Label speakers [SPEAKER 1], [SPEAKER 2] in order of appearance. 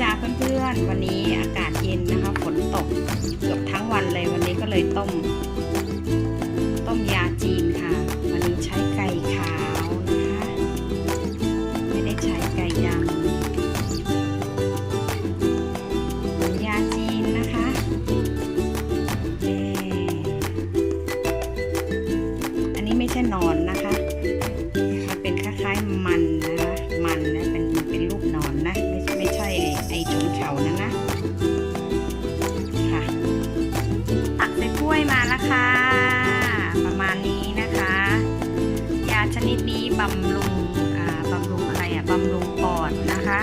[SPEAKER 1] จ้าเพื่อนๆ วันนี้อากาศเย็นนะคะฝนตกเกือบทั้งวันเลยวันนี้ก็เลยต้ม ต้มยาจีนค่ะ วันนี้ใช้ไก่ขาวนะคะ ไม่ได้ใช้ไก่ยำยาจีนนะคะอันนี้ไม่ใช่นอนนะคะานั้นนะค่ะตักใส่ถ้วยมาแล้วค่ะ ประมาณนี้นะคะ ยาชนิดนี้บำรุงอ่าบำรุงอะไรอะบำรุงปอดนะคะ